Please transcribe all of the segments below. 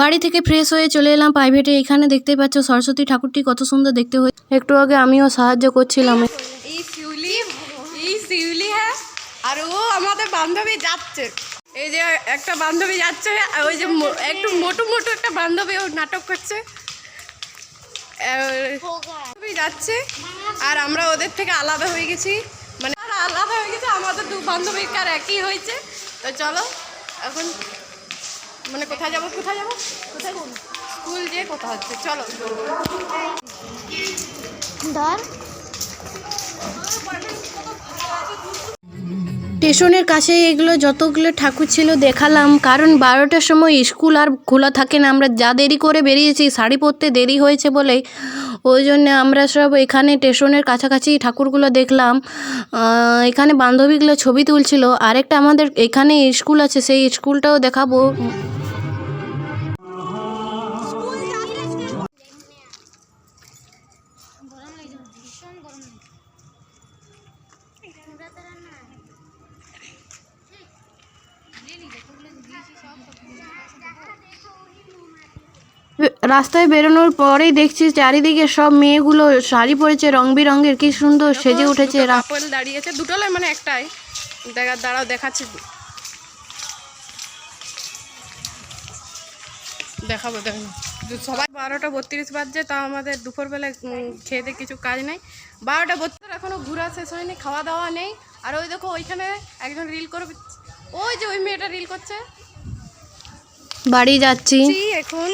বাড়ি থেকে ফ্রেশ হয়ে চলে এলাম প্রাইভেটে এখানে দেখতেই পাচ্ছ সরস্বতী ঠাকুরটি কত সুন্দর দেখতে হয়ে একটু আগে আমিও সাহায্য করছিলাম। এই শিউলি, এই হ্যাঁ আর ও আমাদের বান্ধবী যাচ্ছে। এই যে একটা বান্ধবী যাচ্ছে ওই যে একটু মোটু মোটু একটা বান্ধবী ও নাটক করছে। যাচ্ছে, আর আমরা ওদের থেকে আলাদা হয়ে গেছি। মানে আলাদা হয়ে গেছে, আমাদের দু বান্ধবীর কার একই হয়েছে। তো চলো, এখন মানে কোথায় যাব কোথায় যাব? কোথায়? স্কুল। যেয়ে কোথা হচ্ছে চলো। ধর। স্টেশনের কাছে এগুলো যতগুলো ঠাকুর ছিল দেখালাম কারণ বারোটার সময় স্কুল আর খোলা থাকে না আমরা যা দেরি করে বেরিয়েছি শাড়ি পরতে দেরি হয়েছে বলে ওই জন্য আমরা সব এখানে স্টেশনের কাছাকাছি ঠাকুরগুলো দেখলাম। এখানে বান্ধবীগুলো ছবি তুলছিল। আরেকটা আমাদের এখানে স্কুল আছে সেই স্কুলটাও দেখাবো। রাস্তায় বেরোনোর পরেই দেখছি চারিদিকে সব মেয়েগুলো শাড়ি পরেছে রং বেরঙের। কি সুন্দর সেজে উঠেছে কাপল দাঁড়িয়েছে দুটো মানে একটাই। দেখা দাঁড়াও দেখাচ্ছি। দেখাবো দেখো সবাই বারোটা বত্রিশ বাজছে তাও আমাদের দুপুরবেলায় খেতে কিছু কাজ নেই। বারোটা বত্রিশ এখনও ঘোরা শেষ হয়নি খাওয়া দাওয়া নেই। আর ওই দেখো ওইখানে একজন রিল করে ওই যে ওই মেয়েটা রিল করছে। বাড়ি যাচ্ছি। এখন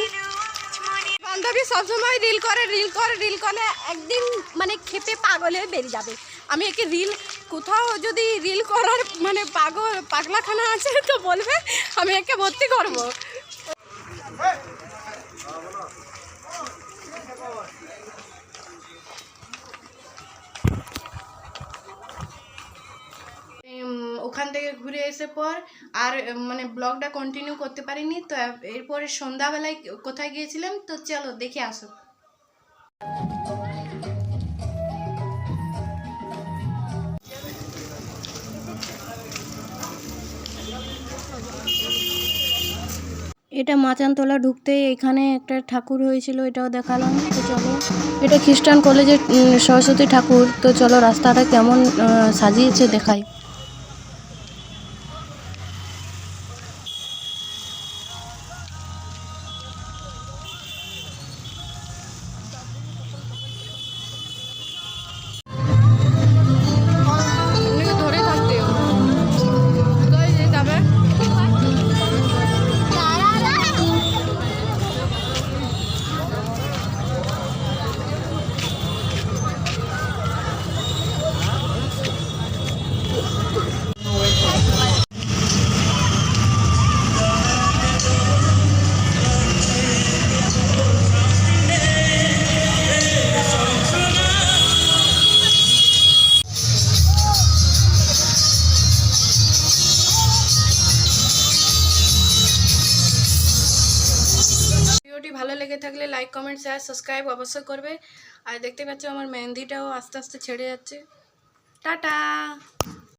বান্ধবী সবসময় রিল করে রিল করে রিল করে একদিন মানে খেতে পাগল হয়ে বেরিয়ে যাবে আমি একে রিল কোথাও যদি রিল করার মানে পাগল পাগলাখানা আছে তো বলবে আমি একে ভর্তি করব থেকে ঘুরে এসে পর আর মানে ব্লগটা কন্টিনিউ করতে পারিনি, তো এরপরে সন্ধ্যাবেলায় কোথায় গিয়েছিলাম? তো চলো, দেখে আসো। এটা মাচানতলা ঢুকতেই এখানে একটা ঠাকুর হয়েছিল, এটাও দেখালাম, তো চলো। এটা খ্রিস্টান কলেজের সরস্বতী ঠাকুর, তো চলো রাস্তাটা কেমন সাজিয়েছে দেখাই। ভিডিওটি ভালো লেগে থাকলে লাইক কমেন্ট শেয়ার সাবস্ক্রাইব অবশ্যই করবে। আর দেখতে পাচ্ছ আমার মেহেন্দিটাও আস্তে আস্তে ছেড়ে যাচ্ছে। টাটা!